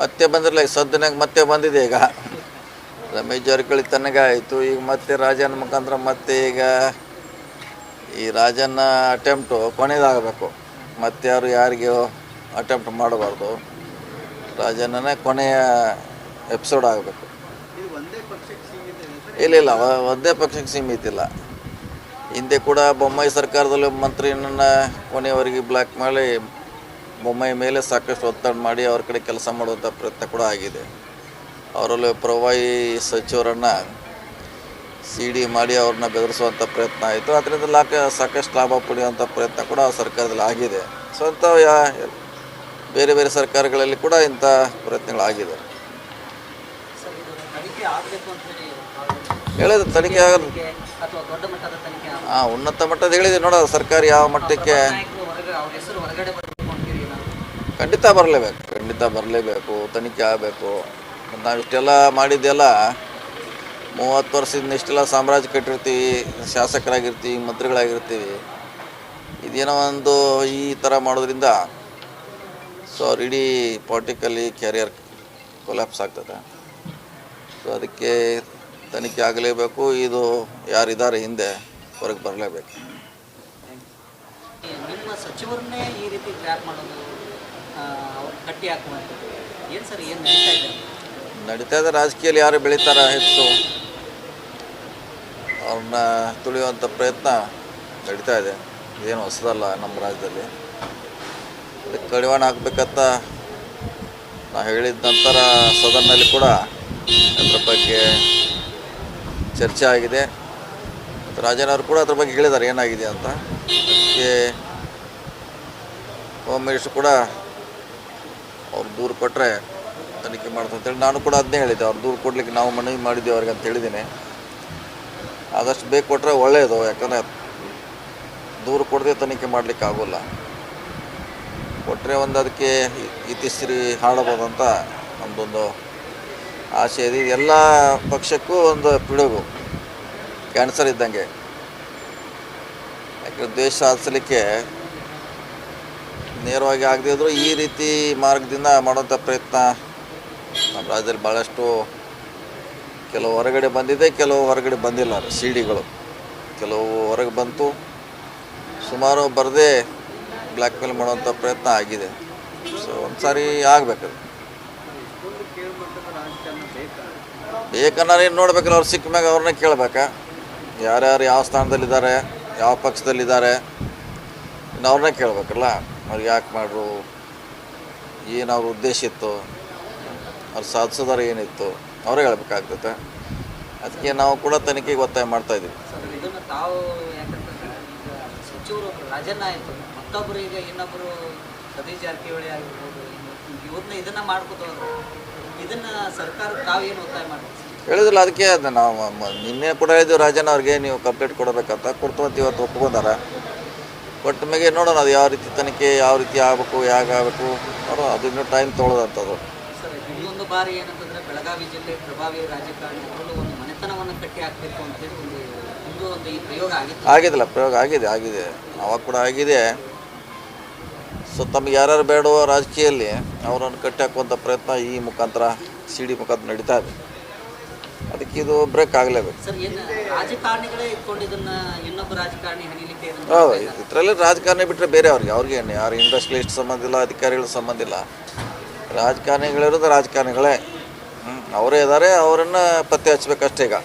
ಮತ್ತೆ ಬಂದಿರಲ್ಲ ಈಗ ಸದ್ಯನಾಗ ಮತ್ತೆ ಬಂದಿದೆ ಈಗ. ರಮೇಶ್ ಜಾರಕಿಹೊಳಿ ತನಗೆ ಆಯಿತು. ಈಗ ಮತ್ತೆ ರಾಜನ ಮುಖಾಂತರ ಮತ್ತೆ ಈಗ ಈ ರಾಜನ ಅಟೆಂಪ್ಟು ಕೊನೆಯದಾಗಬೇಕು. ಮತ್ತೆ ಯಾರು ಯಾರಿಗೂ ಅಟೆಂಪ್ಟ್ ಮಾಡಬಾರ್ದು. ರಾಜನೇ ಕೊನೆಯ ಎಪಿಸೋಡ್ ಆಗಬೇಕು. ಇಲ್ಲ ಇಲ್ಲ ಒಂದೇ ಪಕ್ಷಕ್ಕೆ ಸೀಮಿತ ಇಲ್ಲ. ಹಿಂದೆ ಕೂಡ ಬೊಮ್ಮಾಯಿ ಸರ್ಕಾರದಲ್ಲಿ ಮಂತ್ರಿಯನ್ನ ಕೊನೆಯವರೆಗೆ ಬ್ಲ್ಯಾಕ್ ಮಾಡಿ ಬೊಮ್ಮಾಯಿ ಮೇಲೆ ಸಾಕಷ್ಟು ಒತ್ತಡ ಮಾಡಿ ಅವ್ರ ಕಡೆ ಕೆಲಸ ಮಾಡುವಂಥ ಪ್ರಯತ್ನ ಕೂಡ ಆಗಿದೆ. ಅವರಲ್ಲಿ ಪ್ರವಾಯಿ ಸಚಿವರನ್ನು ಸಿ ಡಿ ಮಾಡಿ ಅವ್ರನ್ನ ಬೆದರಿಸುವಂಥ ಪ್ರಯತ್ನ ಆಯಿತು. ಅದರಿಂದ ಲಾಕ ಸಾಕಷ್ಟು ಲಾಭ ಪಡೆಯುವಂಥ ಪ್ರಯತ್ನ ಕೂಡ ಸರ್ಕಾರದಲ್ಲಿ ಆಗಿದೆ. ಸೊ ಅಂಥ ಯಾ ಬೇರೆ ಬೇರೆ ಸರ್ಕಾರಗಳಲ್ಲಿ ಕೂಡ ಇಂಥ ಪ್ರಯತ್ನಗಳಾಗಿದೆ. ಹೇಳಿದ ತನಿಖೆ. ಹಾಂ ಉನ್ನತ ಮಟ್ಟದ ಹೇಳಿದೆ ನೋಡೋದು ಸರ್ಕಾರ ಯಾವ ಮಟ್ಟಕ್ಕೆ ನಾಯಕರು ಹೊರಗಡೆ ಅವ್ರ ಹೆಸರು ಹೊರಗಡೆ ಬರಬೇಕು ಅಂತೀರಿ ನಾವು ಖಂಡಿತ ಬರಲೇಬೇಕು ಖಂಡಿತ ಬರಲೇಬೇಕು, ತನಿಖೆ ಆಗಬೇಕು. ನಾವು ಇಷ್ಟೆಲ್ಲ ಮಾಡಿದ್ದೆಲ್ಲ ಮೂವತ್ತು ವರ್ಷದಿಂದ ಇಷ್ಟೆಲ್ಲ ಸಾಮ್ರಾಜ್ಯ ಕಟ್ಟಿರ್ತೀವಿ, ಶಾಸಕರಾಗಿರ್ತೀವಿ, ಮಂತ್ರಿಗಳಾಗಿರ್ತೀವಿ. ಇದೇನೋ ಒಂದು ಈ ಥರ ಮಾಡೋದ್ರಿಂದ ಸೊ ಅವ್ರು ಇಡೀ ಪೊಲಿಟಿಕಲಿ ಕೆರಿಯರ್ ಕೊಲ್ಯಾಪ್ಸ್ ಆಗ್ತದೆ. ಸೊ ಅದಕ್ಕೆ ತನಿಖೆ ಆಗಲೇಬೇಕು, ಇದು ಯಾರಿದ್ದಾರೆ ಹಿಂದೆ ಹೊರಗೆ ಬರಲೇಬೇಕು. ನಿಮ್ಮ ಸಚಿವರನ್ನೇ ಈ ರೀತಿ ಮಾಡೋದು ಕಟ್ಟಿ ನಡೀತಾ ಇದೆ? ನಡೀತಾ ರಾಜಕೀಯದಲ್ಲಿ ಯಾರು ಬೆಳೀತಾರ ಹೆಚ್ಚು? ಅವ್ರನ್ನ ತುಳಿಯುವಂಥ ಪ್ರಯತ್ನ ನಡೀತಾ ಇದೆ. ಏನು ಹೊಸದಲ್ಲ ನಮ್ಮ ರಾಜ್ಯದಲ್ಲಿ. ಕಡಿವಾಣ ಹಾಕ್ಬೇಕಂತ ನಾ ಹೇಳಿದ ನಂತರ ಸದನ್ನಲ್ಲಿ ಕೂಡ ಅದ್ರ ಬಗ್ಗೆ ಚರ್ಚೆ ಆಗಿದೆ. ರಾಜನವರು ಕೂಡ ಅದ್ರ ಬಗ್ಗೆ ಹೇಳಿದ್ದಾರೆ, ಏನಾಗಿದೆ ಅಂತ. ಅದಕ್ಕೆ ಹೋಮ್ ಮಿನಿಸ್ಟ್ರು ಕೂಡ ಅವ್ರು ದೂರು ಕೊಟ್ಟರೆ ತನಿಖೆ ಮಾಡ್ತು ಅಂತೇಳಿ ನಾನು ಕೂಡ ಅದನ್ನೇ ಹೇಳಿದ್ದೆ, ಅವ್ರು ದೂರು ಕೊಡ್ಲಿಕ್ಕೆ ನಾವು ಮನವಿ ಮಾಡಿದ್ದೀವಿ ಅವ್ರಿಗೆ ಅಂತ ಹೇಳಿದ್ದೀನಿ. ಆದಷ್ಟು ಬೇಗ ಕೊಟ್ಟರೆ ಒಳ್ಳೆಯದು ಯಾಕಂದರೆ ದೂರು ಕೊಡದೆ ತನಿಖೆ ಮಾಡಲಿಕ್ಕೆ ಆಗೋಲ್ಲ. ಕೊಟ್ಟರೆ ಒಂದು ಅದಕ್ಕೆ ಇತಿಶ್ರೀ ಹಾಡಬಹುದು ಅಂತ ನಮ್ಮದೊಂದು ಆಸೆ ಇದೆ. ಎಲ್ಲ ಪಕ್ಷಕ್ಕೂ ಒಂದು ಪಿಡುಗು ಕ್ಯಾನ್ಸರ್ ಇದ್ದಂಗೆ. ಯಾಕಂದ್ರೆ ದ್ವೇಷ ಸಾಧಿಸಲಿಕ್ಕೆ ನೇರವಾಗಿ ಆಗದೇ ಇದ್ರೂ ಈ ರೀತಿ ಮಾರ್ಗದಿಂದ ಮಾಡುವಂಥ ಪ್ರಯತ್ನ ನಮ್ಮ ರಾಜ್ಯದಲ್ಲಿ ಭಾಳಷ್ಟು ಕೆಲವು ಹೊರಗಡೆ ಬಂದಿದೆ, ಕೆಲವು ಹೊರಗಡೆ ಬಂದಿಲ್ಲ ಸಿ ಡಿಗಳು ಕೆಲವು ಹೊರಗೆ ಬಂತು. ಸುಮಾರು ಬರದೇ ಬ್ಲ್ಯಾಕ್ ಮೇಲ್ ಮಾಡುವಂಥ ಪ್ರಯತ್ನ ಆಗಿದೆ. ಸೊ ಒಂದು ಸಾರಿ ಆಗಬೇಕು ಇಷ್ಟೊಂದು ಕೇಳ್ಮಟ್ಟದ ರಾಜಕಾರಣ ಬೇಕಾ ಬೇಕನ್ನಾರು ಏನು ನೋಡ್ಬೇಕಲ್ಲ, ಅವ್ರು ಸಿಕ್ಕ ಮ್ಯಾಗ ಅವ್ರನ್ನ ಕೇಳಬೇಕಾ. ಯಾರ್ಯಾರು ಯಾವ ಸ್ಥಾನದಲ್ಲಿದ್ದಾರೆ, ಯಾವ ಪಕ್ಷದಲ್ಲಿದ್ದಾರೆ, ಇನ್ನು ಅವ್ರನ್ನೇ ಕೇಳಬೇಕಲ್ಲ. ಅವ್ರು ಯಾಕೆ ಮಾಡ್ರು? ಏನು ಅವ್ರ ಉದ್ದೇಶ ಇತ್ತು? ಅವ್ರು ಸಾಧಿಸೋದಾರ ಏನಿತ್ತು? ಅವರೇ ಹೇಳ್ಬೇಕಾಗ್ತೈತೆ. ಅದಕ್ಕೆ ನಾವು ಕೂಡ ತನಿಖೆಗೆ ಒತ್ತಾಯ ಮಾಡ್ತಾ ಇದ್ದೀವಿ. ಹೇಳಿದ್ರಲ್ಲ ಅದಕ್ಕೆ ನಾವು ನಿನ್ನೆ ಕೂಡ ಹೇಳಿದ್ವಿ ರಾಜನ್ ಅವ್ರಿಗೆ ನೀವು ಕಂಪ್ಲೇಂಟ್ ಕೊಡಬೇಕಂತ. ಕೊಡ್ತೀವಿ ಇವತ್ತು ಒಪ್ಕೊಂಡಾರ ಕೊಟ್ಟ ಮೇಲೆ ನೋಡೋಣ ಅದು ಯಾವ ರೀತಿ ತನಿಖೆ ಯಾವ ರೀತಿ ಆಗಬೇಕು ಹೇಗೆ ಆಗಬೇಕು. ನೋಡೋಣ ಅದು ಇನ್ನೂ ಟೈಮ್ ತೊಗೊಳೋದಂಥದ್ದು ಸರ್ ಇನ್ನೊಂದು ಬಾರಿ ಏನಂತಂದ್ರೆ ಬೆಳಗಾವಿ ಜಿಲ್ಲೆ ಪ್ರಭಾವಿ ರಾಜಕಾರಣಿ ಒಂದು ಮನೆತನವನ್ನು ಕಟ್ಟಿ ಹಾಕಬೇಕು ಅಂತೇಳಿ ಒಂದು ಒಂದು ಒಂದು ಈ ಪ್ರಯೋಗ ಆಗಿದೆ ಆಗಿದಿಲ್ಲ ಪ್ರಯೋಗ ಆಗಿದೆ ಆಗಿದೆ. ಅವಾಗ ಕೂಡ ಆಗಿದೆ. ಸೊ ತಮಗೆ ಯಾರ್ಯಾರು ಬೇಡವೋ ರಾಜಕೀಯದಲ್ಲಿ ಅವರನ್ನು ಕಟ್ಟಿ ಹಾಕುವಂಥ ಪ್ರಯತ್ನ ಈ ಮುಖಾಂತರ ಸಿ ಡಿ ಮುಖಾಂತರ ನಡೀತಾ ಇದೆ. ಇದು ಬ್ರೇಕ್ ಆಗಲೇಬೇಕು. ಹೌದು ಇದರಲ್ಲಿ ರಾಜಕಾರಣಿ ಬಿಟ್ಟರೆ ಬೇರೆ ಅವ್ರಿಗೆ. ಅವ್ರಿಗೆ ಏನು ಯಾರು ಇಂಡಸ್ಟ್ರಿಯಲಿಸ್ಟ್ ಸಂಬಂಧ ಇಲ್ಲ ಅಧಿಕಾರಿಗಳ ಸಂಬಂಧ ಇಲ್ಲ. ರಾಜಕಾರಣಿಗಳಿರೋದು ರಾಜಕಾರಣಿಗಳೇ. ಅವರೇ ಇದ್ದಾರೆ ಅವರನ್ನು ಪತ್ತೆ ಹಚ್ಚಬೇಕಷ್ಟೇ ಈಗ.